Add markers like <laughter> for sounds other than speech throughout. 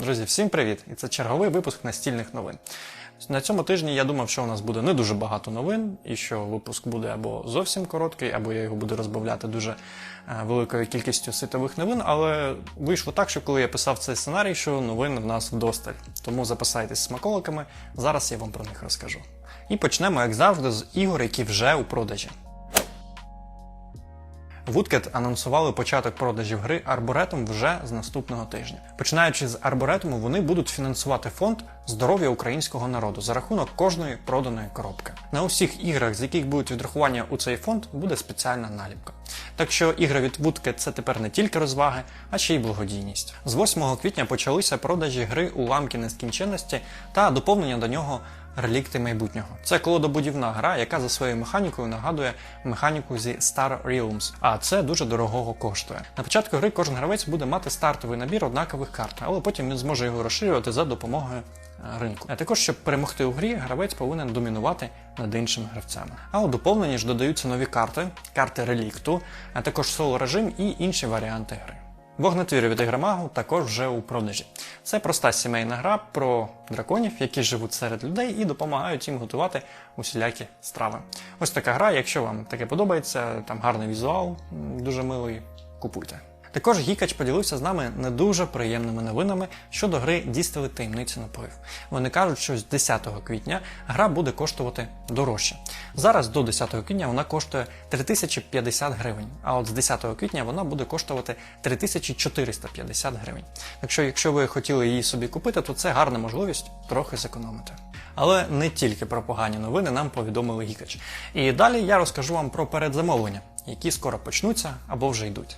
Друзі, всім привіт! І це черговий випуск настільних новин. На цьому тижні я думав, що у нас буде не дуже багато новин, і що випуск буде або зовсім короткий, або я його буду розбавляти дуже е, великою кількістю світових новин. Але вийшло так, що коли я писав цей сценарій, що новин в нас вдосталь. Тому записайтесь смаколиками, зараз я вам про них розкажу. І почнемо, як завжди, з ігор, які вже у продажі. Woodcat анонсували початок продажів гри Арборетум вже з наступного тижня. Починаючи з Арборетуму, вони будуть фінансувати фонд здоров'я українського народу за рахунок кожної проданої коробки. На усіх іграх, з яких будуть відрахування у цей фонд, буде спеціальна наліпка. Так що ігри від Woodcat – це тепер не тільки розваги, а ще й благодійність. З 8 квітня почалися продажі гри Уламки нескінченності та доповнення до нього Релікти майбутнього. Це колодобудівна гра, яка за своєю механікою нагадує механіку зі Star Realms, а це дуже дорогого коштує. На початку гри кожен гравець буде мати стартовий набір однакових карт, але потім він зможе його розширювати за допомогою е, ринку. А також, щоб перемогти у грі, гравець повинен домінувати над іншими гравцями. А у доповненні ж додаються нові карти, карти релікту, а також соло режим і інші варіанти гри. Вогнетвір від Ігромагу також вже у продажі. Це проста сімейна гра про драконів, які живуть серед людей і допомагають їм готувати усілякі страви. Ось така гра, якщо вам таке подобається, там гарний візуал, дуже милий, купуйте. Також Гікач поділився з нами не дуже приємними новинами щодо гри Дістили таємницю напоїв. Вони кажуть, що з 10 квітня гра буде коштувати дорожче. Зараз до 10 квітня вона коштує 3050 гривень, а от з 10 квітня вона буде коштувати 3450 гривень. Так що, якщо ви хотіли її собі купити, то це гарна можливість трохи зекономити. Але не тільки про погані новини нам повідомили Гікач. І далі я розкажу вам про передзамовлення, які скоро почнуться або вже йдуть.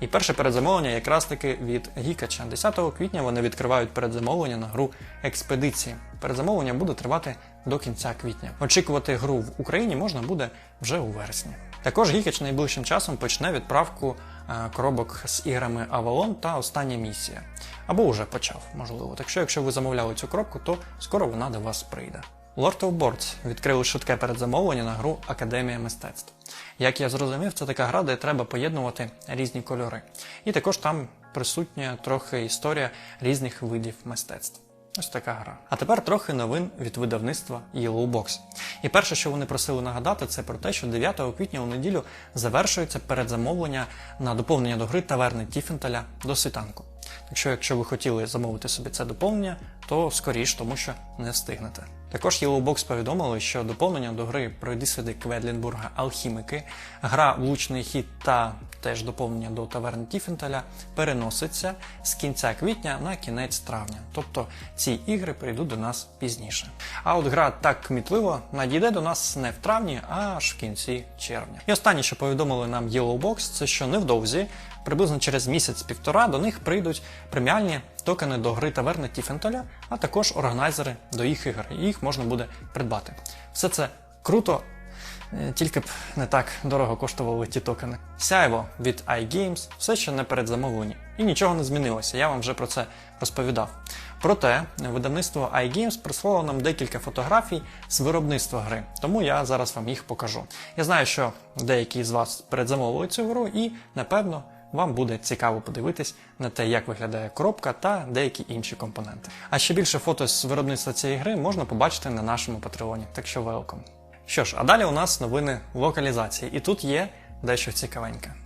І перше передзамовлення якраз таки від Гікача. 10 квітня вони відкривають передзамовлення на гру Експедиції. Передзамовлення буде тривати до кінця квітня. Очікувати гру в Україні можна буде вже у вересні. Також Гікач найближчим часом почне відправку е, коробок з іграми Avalon та остання місія. Або вже почав, можливо. Так що, якщо ви замовляли цю коробку, то скоро вона до вас прийде. Lord of Boards відкрили швидке передзамовлення на гру Академія мистецтв. Як я зрозумів, це така гра, де треба поєднувати різні кольори. І також там присутня трохи історія різних видів мистецтв. Ось така гра. А тепер трохи новин від видавництва Yellow Box. І перше, що вони просили нагадати, це про те, що 9 квітня у неділю завершується передзамовлення на доповнення до гри таверни Тіфенталя до світанку. Так що, якщо ви хотіли замовити собі це доповнення, то скоріш, тому що не встигнете. Також Yellowbox повідомили, що доповнення до гри пройди сюди Кведлінбурга Алхімики, гра Влучний хід та теж доповнення до таверни Тіфенталя переноситься з кінця квітня на кінець травня. Тобто ці ігри прийдуть до нас пізніше. А от гра так кмітливо надійде до нас не в травні, а аж в кінці червня. І останнє, що повідомили нам Yellowbox, це що невдовзі, приблизно через місяць-півтора, до них прийдуть преміальні токени до гри таверни Тіфенталя, а також органайзери до їх ігор. І їх можна буде придбати. Все це круто, е, тільки б не так дорого коштували ті токени. Сяйво від iGames все ще не передзамовлені. І нічого не змінилося, я вам вже про це розповідав. Проте видавництво iGames прислало нам декілька фотографій з виробництва гри, тому я зараз вам їх покажу. Я знаю, що деякі з вас передзамовили цю гру, і напевно вам буде цікаво подивитись на те, як виглядає коробка та деякі інші компоненти. А ще більше фото з виробництва цієї гри можна побачити на нашому патреоні, так що welcome. Що ж, а далі у нас новини локалізації, і тут є дещо цікавеньке.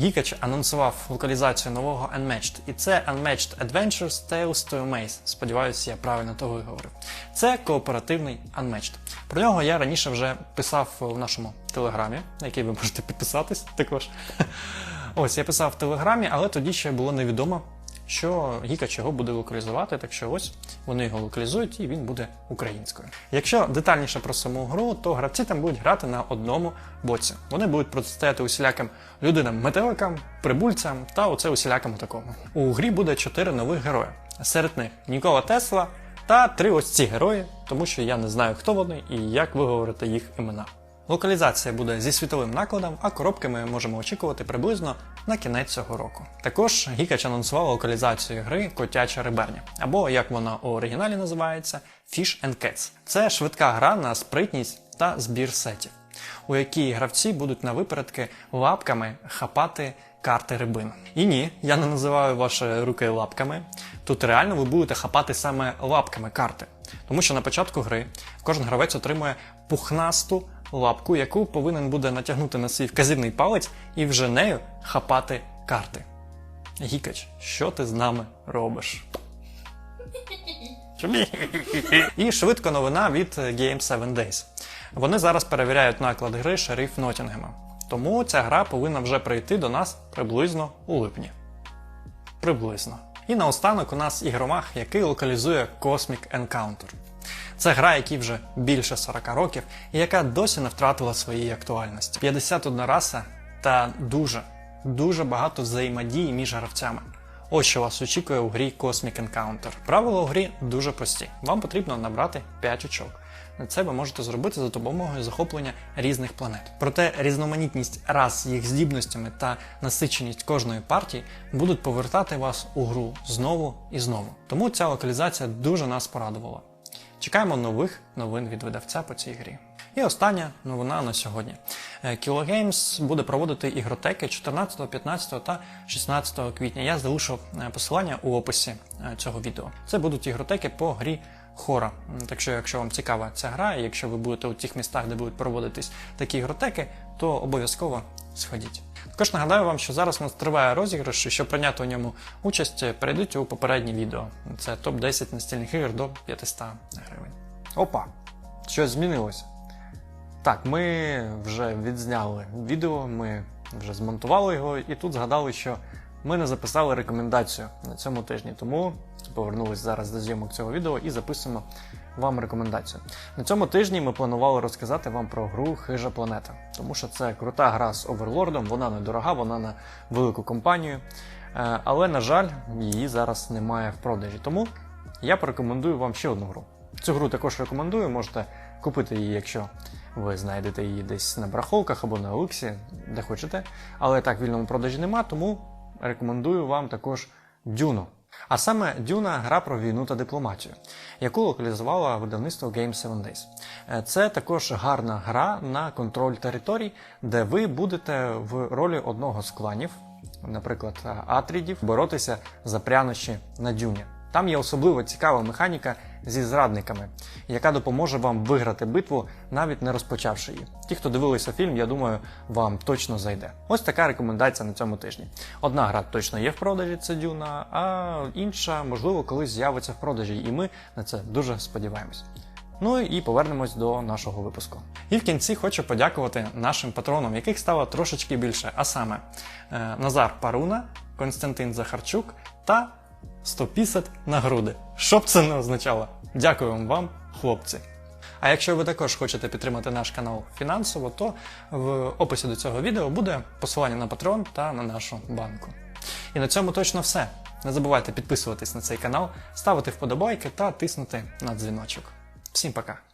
Гікач анонсував локалізацію нового Unmatched, і це Unmatched Adventures Tales to Maze. Сподіваюся, я правильно того і говорив. Це кооперативний Unmatched. Про нього я раніше вже писав в нашому телеграмі, на який ви можете підписатись також. <laughs> Ось я писав в телеграмі, але тоді ще було невідомо, що Гікач його буде локалізувати, так що ось вони його локалізують і він буде українською. Якщо детальніше про саму гру, то гравці там будуть грати на одному боці. Вони будуть протистояти усіляким людинам-метеликам, прибульцям та оце усілякому такому. У грі буде чотири нових герої. Серед них Нікола Тесла та три ось ці герої, тому що я не знаю, хто вони і як виговорити їх імена. Локалізація буде зі світовим накладом, а коробки ми можемо очікувати приблизно на кінець цього року. Також Гікач анонсував локалізацію гри Котяча риберня, або як вона у оригіналі називається Fish and Cats. Це швидка гра на спритність та збір сетів, у якій гравці будуть на випередки лапками хапати карти рибин. І ні, я не називаю ваші руки лапками. Тут реально ви будете хапати саме лапками карти. Тому що на початку гри кожен гравець отримує пухнасту лапку, яку повинен буде натягнути на свій вказівний палець і вже нею хапати карти. Гікач, що ти з нами робиш? І швидко новина від Game 7 Days. Вони зараз перевіряють наклад гри Шериф Ноттінгема. Тому ця гра повинна вже прийти до нас приблизно у липні. Приблизно. І наостанок у нас ігромах, який локалізує Cosmic Encounter. Це гра, якій вже більше 40 років, і яка досі не втратила своєї актуальності. 51 раса та дуже, дуже багато взаємодії між гравцями. Ось що вас очікує у грі Cosmic Encounter. Правила у грі дуже прості. Вам потрібно набрати 5 очок. Це ви можете зробити за допомогою захоплення різних планет. Проте різноманітність рас, їх здібностями та насиченість кожної партії будуть повертати вас у гру знову і знову. Тому ця локалізація дуже нас порадувала. Чекаємо нових новин від видавця по цій грі. І остання новина на сьогодні. Е, Kilo Games буде проводити ігротеки 14, 15 та 16 квітня. Я залишив е, посилання у описі е, цього відео. Це будуть ігротеки по грі Хора. Так що, якщо вам цікава ця гра, і якщо ви будете у тих містах, де будуть проводитись такі ігротеки, то обов'язково сходіть. Також нагадаю вам, що зараз у нас триває розіграш, і щоб прийняти у ньому участь, перейдіть у попереднє відео. Це топ-10 настільних ігор до 500 гривень. Опа, щось змінилося. Так, ми вже відзняли відео, ми вже змонтували його, і тут згадали, що ми не записали рекомендацію на цьому тижні, тому повернулись зараз до зйомок цього відео і записуємо вам рекомендацію. На цьому тижні ми планували розказати вам про гру Хижа планета, тому що це крута гра з оверлордом, вона недорога, вона на велику компанію. Е, Але, на жаль, її зараз немає в продажі. Тому я порекомендую вам ще одну гру. Цю гру також рекомендую, можете купити її, якщо ви знайдете її десь на барахолках або на Олексі, де хочете. Але так вільному продажі нема, тому рекомендую вам також Дюну. А саме Дюна гра про війну та дипломатію, яку локалізувало видавництво Game 7 Days. Е, Це також гарна гра на контроль територій, де ви будете в ролі одного з кланів, наприклад, Атрідів, боротися за прянощі на дюні. Там є особливо цікава механіка зі зрадниками, яка допоможе вам виграти битву, навіть не розпочавши її. Ті, хто дивилися фільм, я думаю, вам точно зайде. Ось така рекомендація на цьому тижні. Одна гра точно є в продажі, це Дюна, а інша, можливо, колись з'явиться в продажі, і ми на це дуже сподіваємось. Ну і повернемось до нашого випуску. І в кінці хочу подякувати нашим патронам, яких стало трошечки більше, а саме е, Назар Паруна, Константин Захарчук та 150 на груди. Що б це не означало? Дякую вам, хлопці. А якщо ви також хочете підтримати наш канал фінансово, то в описі до цього відео буде посилання на Patreon та на нашу банку. І на цьому точно все. Не забувайте підписуватись на цей канал, ставити вподобайки та тиснути на дзвіночок. Всім пока!